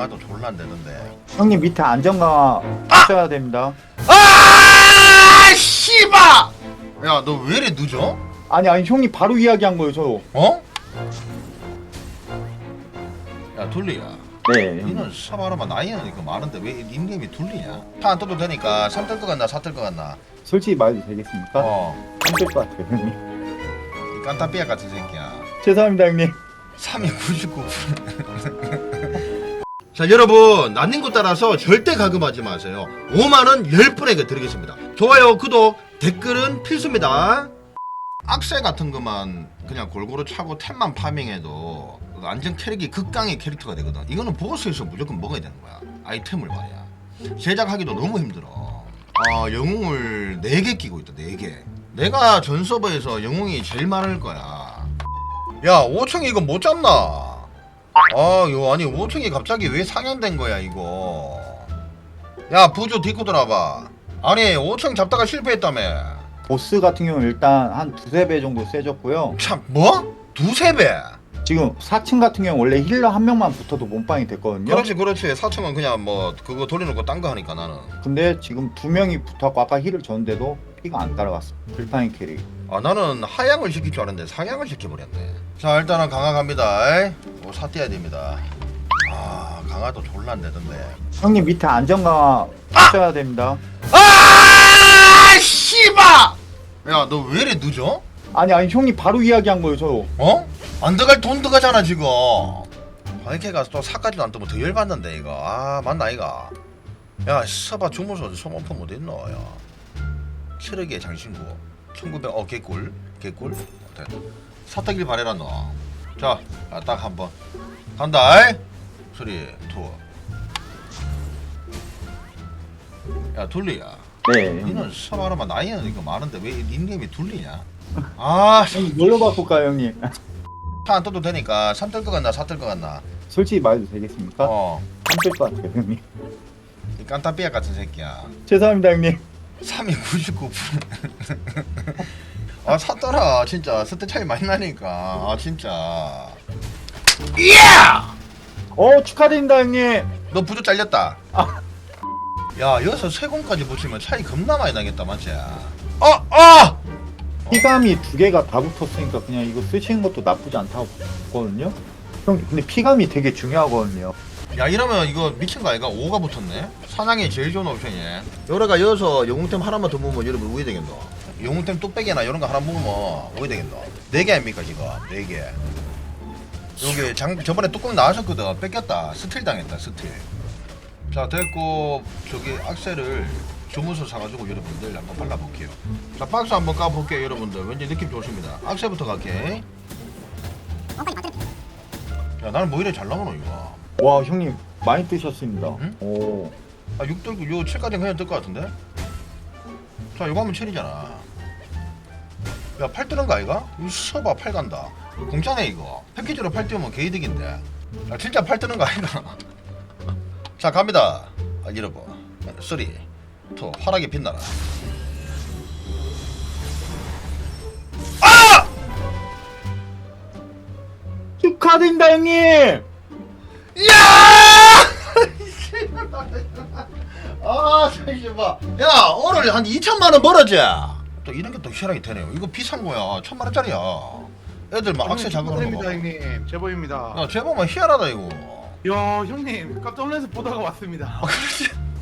강화도 졸라 안 되는데. 형님 밑에 안전강화 하셔야 됩니다. 아, 씨바! 야, 너 왜 이래 늦어? 아니 아니 형님 바로 이야기한 거예요 저. 어? 야, 둘리야. 네. 형님. 니는 사바라마 나이는 이거 많은데 왜 닉네임이 둘리냐? 차 안 떠도 되니까 3뜰 것 같나 4뜰 것 같나? 솔직히 말해도 되겠습니까? 어, 안될 것 같아요 형님. 이 깐타삐아 같은 새끼야. 죄송합니다 형님. 3위 99%. 자 여러분 난닝구 따라서 절대 가금하지 마세요. 5만원 10분에게 드리겠습니다. 좋아요 구독 댓글은 필수입니다. 악세 같은 것만 그냥 골고루 차고 템만 파밍해도 완전 캐릭이 극강의 캐릭터가 되거든. 이거는 보스에서 무조건 먹어야 되는 거야. 아이템을 말이야. 제작하기도 너무 힘들어. 아 영웅을 4개 끼고 있다 4개. 내가 전 서버에서 영웅이 제일 많을 거야. 야 5층 이거 못 잡나 아 이거 아니 5층이 갑자기 왜 상향된 거야 이거 야 부조 딛고 돌아봐 아니 5층 잡다가 실패했다며 보스 같은 경우는 일단 한 두세 배 정도 세졌고요. 참 뭐? 두세 배 지금 4층 같은 경우 원래 힐러 한 명만 붙어도 몸빵이 됐거든요. 그렇지 그렇지 4층은 그냥 뭐 그거 돌려놓고 딴 거 하니까 나는 근데 지금 두 명이 붙었고 아까 힐을 줬는데도 피가 안 따라갔어. 불타인 캐릭. 아 나는 하향을 시킬 줄 알았는데 상향을 시켜버렸네 자 일단은 강화 갑니다. 뭐 사띄야 됩니다 아 강화도 졸라 안 되던데 형님 밑에 안전강화 하셔야 됩니다. 아 씨바 야너 왜 이래 늦어? 아니 아니 형님 바로 이야기한 거예요 저. 어? 안 들어갈 돈 들어가잖아 지금 이렇게 가서 또 사까지도 안 뜨면 더 열받는데 이거 아 맞나 이가 야 서봐 주무서 소모품 어디 있노 야 체력의 장신구 1900 어 개꿀 개꿀 어때 사타길 바래라 너자딱 한 번 간다 이 소리 투야 둘리야 네. 니는 서바라마 나이는 이거 많은데 왜 닉네임이 둘리냐 아 형님 뭘로 바꿀까요 형님? 차안 떠도 되니까 3뜰 것 같나 4뜰 것 같나 솔직히 말해도 되겠습니까? 어. 안될 것 같아요 형님. 이 깐타삐아 같은 새끼야 죄송합니다 형님. 3위 99%. 아 샀더라 진짜 스태 차이 많이 나니까 아 진짜 예! 어 축하드립니다 형님. 너 부조 잘렸다 아. 야 여기서 세공까지 붙이면 차이 겁나 많이 나겠다 맞지? 어! 어! 피감이 두 개가 다 붙었으니까 그냥 이거 쓰시는 것도 나쁘지 않다고 보거든요. 형 근데 피감이 되게 중요하거든요. 야 이러면 이거 미친 거 아이가? 5가 붙었네? 사냥이 제일 좋은 옵션이네. 여러가 여기서 영웅템 하나만 더 모으면 여러분 우회 되겠노? 영웅템 뚝배기나 이런 거 하나 모으면 우회 되겠노? 4개 아닙니까 지금? 4개. 여기 장 저번에 뚜껑 나왔었거든. 뺏겼다. 스틸 당했다 스틸. 자 됐고 저기 악셀을 주문서 사가지고 여러분들 한번 발라볼게요. 자 박스 한번 까볼게요 여러분들. 왠지 느낌 좋습니다. 악셀부터 갈게. 야 나는 뭐 이래 잘 나오노 이거 와 형님 많이 뜨셨습니다. 응? 오. 아, 6들고 요 7까지 그냥 뜰 것 같은데? 자, 요거 하면 7이잖아. 야, 8 뜨는 거 아이가? 이거 써봐, 8 간다. 공짜네, 이거. 패키지로 8 뜨면 개이득인데. 야, 진짜 8 뜨는 거 아이가? 자, 갑니다. 아, 여러분. 3, 2, 화락이 빛나라. 축하드립니다 형님. 야! 아, 잠시만. 야, 오늘 한 2천만 원 벌어지. 또 이런 게 또 희한하게 되네요. 이거 비싼 거야. 천만 원짜리야. 애들 막 악세 작업하는 거. 축하드립니다 형님 제보입니다 야, 제보면 희한하다 이거. 야 형님 깜짝 놀라서 보다가 왔습니다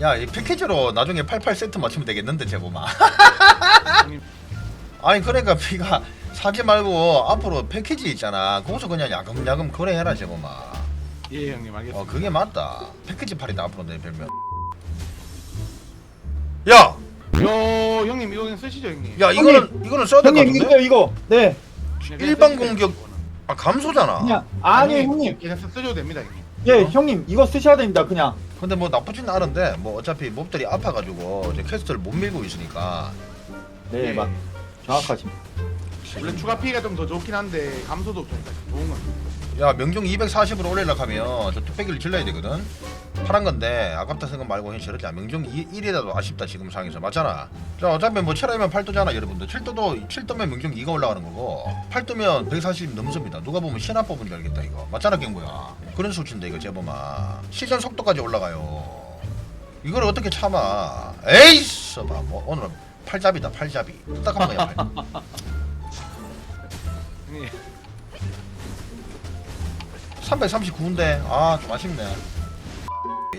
야, 이 패키지로 나중에 88 세트 맞추면 되겠는데 제보만. 형님. 아니 그러니까 피가 사지 말고 앞으로 패키지 있잖아. 거기서 그냥 야금야금 거래해라 제보만. 예 형님 알겠습니다 어, 그게 맞다. 패키지 팔이다 앞으로 내 별명. 야, 요 형님 이거 그냥 쓰시죠 형님 야 이거는 이거는 써야 될것 형님 같은데? 이거 이거. 네. 그냥 일반 쓰시죠, 공격- 이거는. 아 감소잖아. 그냥 아니 형님. 그냥 쓰- 쓰셔도 됩니다 형님 예 형님 이거 쓰셔야 됩니다 그냥. 근데 뭐 나쁘진 않은데 뭐 어차피 몹들이 아파가지고 이제 퀘스트를 못 밀고 있으니까 네 예. 맞. 정확하십니다. 원래 추가 피가 좀 더 좋긴 한데 감소도 좀 좋은 건 야 명중 240으로 올리려고 하면 저 뚝배기를 질러야 되거든. 파란 건데 아깝다 생각 말고 그냥 저러자 명중 1이라도 아쉽다 지금 상에서. 맞잖아. 자 어차피 뭐 7하면 8도잖아 여러분들. 7도도 7도면 명중 2가 올라가는 거고 8도면 140 넘습니다. 누가 보면 신화 뽑은 줄 알겠다 이거. 맞잖아 경구야. 그런 수치인데 이거 제보마. 시전 속도까지 올라가요. 이걸 어떻게 참아? 에이 써봐. 뭐 오늘은 팔잡이다 팔잡이. 딱한 거야 팔. 형님 339인데 아 좀 아쉽네.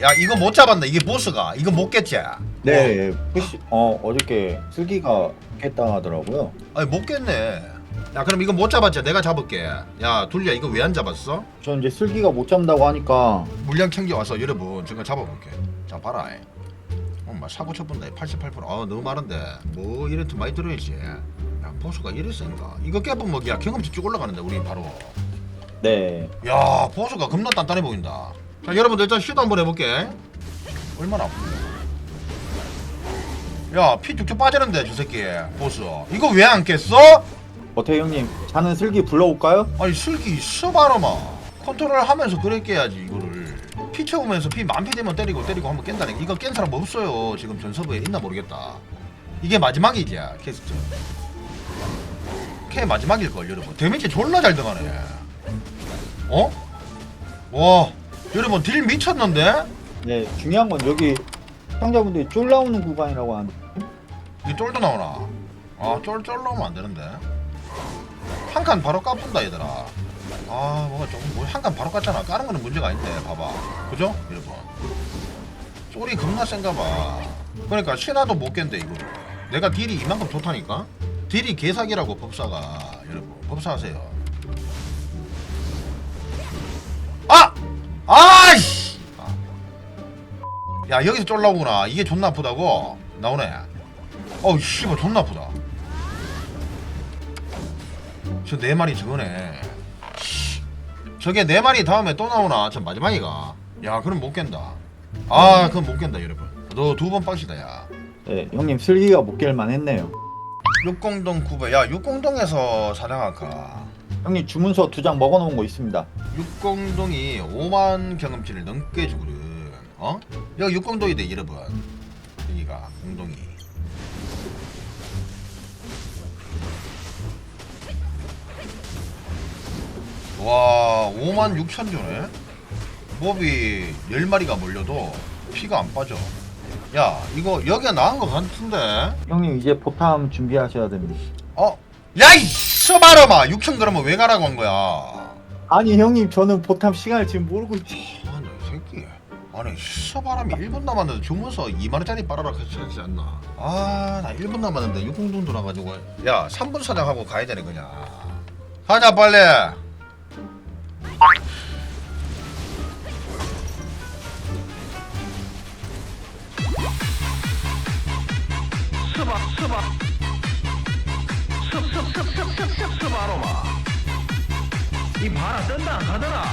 야 이거 못 잡았네. 이게 보스가. 이거 못 깼지? 네, 푸시, 어, 어저께 슬기가 깼다 하더라고요. 아니 못 깼네. 야 그럼 이거 못 잡았지? 내가 잡을게. 야 둘리야 이거 왜 안 잡았어? 저 이제 슬기가 못 잡는다고 하니까. 물량 챙겨와서 여러분 잠깐 잡아볼게. 자 봐라. 엄마 사고 쳤본다 88%아 너무 많은데. 뭐 이벤트 많이 들어야지. 야 보스가 이랬으니까. 이거 깨보면 뭐, 야. 경험치 쭉 올라가는데 우리 바로 네, 야 보스가 겁나 단단해 보인다. 자 여러분들 일단 시도 한번 해볼게. 얼마나 아픈데 야피 쭉쭉 빠지는데 저 새끼. 보스. 이거 왜 안 깼어? 어태 형님? 자는 슬기 불러올까요? 아니 슬기 있어 바로마. 컨트롤 하면서 그래 깨야지 이거를. 피 채우면서 피 만피 되면 때리고 때리고 한번 깬다는 게 이거 깬 사람 없어요 지금 전서부에. 있나 모르겠다. 이게 마지막이지 캐스트. 캐 마지막일걸 여러분. 데미지 졸라 잘 들어가네 어? 와 여러분 딜 미쳤는데? 네, 중요한 건 여기 시청자분들이 쫄 나오는 구간이라고 하는데 이 쫄도 나오나? 아, 쫄, 쫄 나오면 안 되는데. 한 칸 바로 까푼다, 얘들아. 아, 뭐가 조금, 뭐, 한칸 바로 깠잖아. 까는 거는 문제가 아닌데, 봐봐. 그죠? 여러분. 쫄이 겁나 센가 봐. 그러니까, 신화도 못 깬대, 이거. 내가 딜이 이만큼 좋다니까? 딜이 개사기라고, 법사가. 여러분, 법사하세요. 아이씨! 아. 야, 여기서 쫄 나오구나. 이게 존나 아프다고? 나오네. 어우 씨발 존나 아프다 저 네 마리 저거네 씨. 저게 네 마리 다음에 또 나오나 저 마지막이가 야 그럼 못 깬다 아 그럼 못 깬다 여러분 너 두 번 빡시다 야 네, 형님 슬기가 못 깰만 했네요. 육공동 구배 야 육공동에서 사냥할까 형님 주문서 두 장 먹어놓은 거 있습니다. 육공동이 5만 경험치를 넘게 주거든 어? 여기 육공동이 돼 여러분 여기가 공동이 와 5만 6천 주네 몹이 10마리가 몰려도 피가 안 빠져 야 이거 여기가 나은 것 같은데 형님 이제 보탐 준비하셔야 됩니다. 어? 야이 써봐라마. 6천 그러면 왜 가라고 한 거야? 아니 형님 저는 보탐 시간을 지금 모르고 있지. 아니 새끼. 아니 서바람이 1분 남았는데 주문서 2만원짜리 빨아라 하지 않나? 아나 1분 남았는데 6공동 돌아가지고. 야 3분 사냥하고 가야 되네 그냥. 가자 빨리 습습습습습습습 스바로마 이 바라 뜬다 안 가더라